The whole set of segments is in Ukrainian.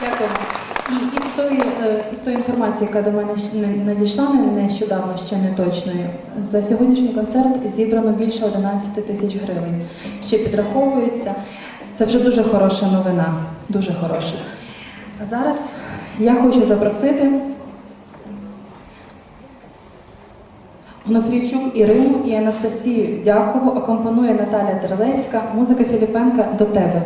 Дякую. І із тої, е, із тої інформації, яка до мене не- надійшла не- нещодавно, ще не точною, за сьогоднішній концерт зібрано більше 11 тисяч гривень. Ще підраховується. Це вже дуже хороша новина. Дуже хороша. А зараз я хочу запросити Онуфрійчук Ірину і Анастасію Дякову акомпанує Наталя Терлецька, музика Філіпенка до тебе.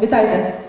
Вітайте!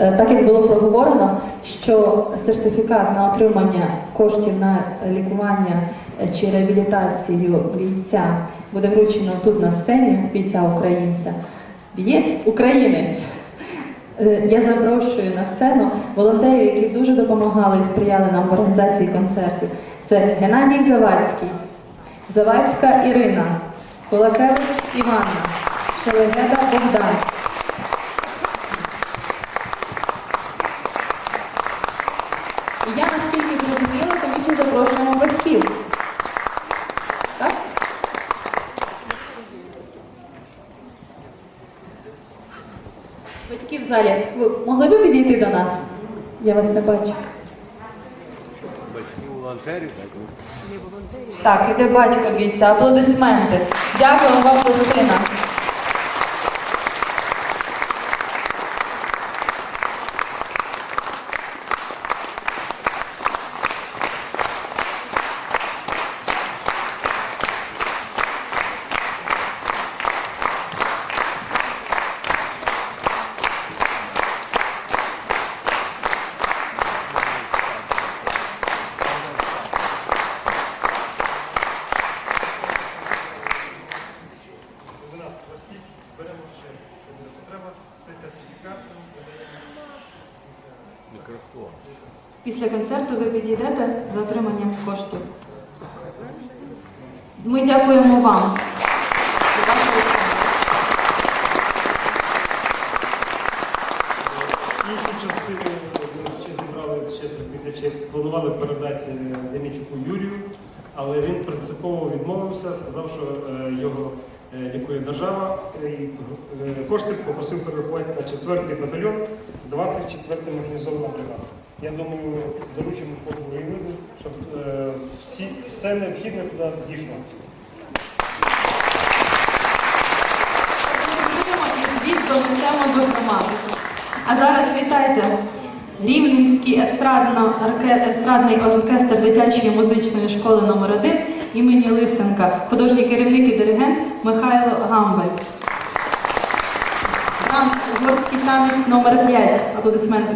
Так як було проговорено, що сертифікат на отримання коштів на лікування е, чи реабілітацію бійця буде вручено тут на сцені бійця українця. Бієць українець. Е, Я запрошую на сцену волонтерів, які дуже допомагали і сприяли нам в організації концертів. Це Геннадій Завадський, Завадська Ірина, Кулакевич Іванна, Шелегеда Богдан. І я наскільки зрозуміла, тому що запрошуємо батьків. Так? Батьки в залі, ви могли б підійти до нас? Я вас не бачу. Волонтерів, так? Іде батько бійця, аплодисменти. Дякую вам за кошти попросив перерахувати на 4-й батальйон, 24-й механізована бригада. Я думаю, доручимо фонду воєводу, щоб е, всі, все необхідне туди дійшло. А зараз вітайте Рівненський естрадно, естрадний оркестр дитячої музичної школи номер 1 імені Лисенка, художній керівник і диригент Михайло Гамбель. Франц Горський танець номер 5 Аплодисменти.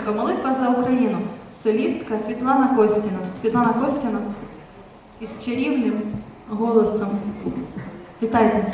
Микола молитва за Україну. Солістка Світлана Костіна. Світлана Костіна із чарівним голосом. Вітайте.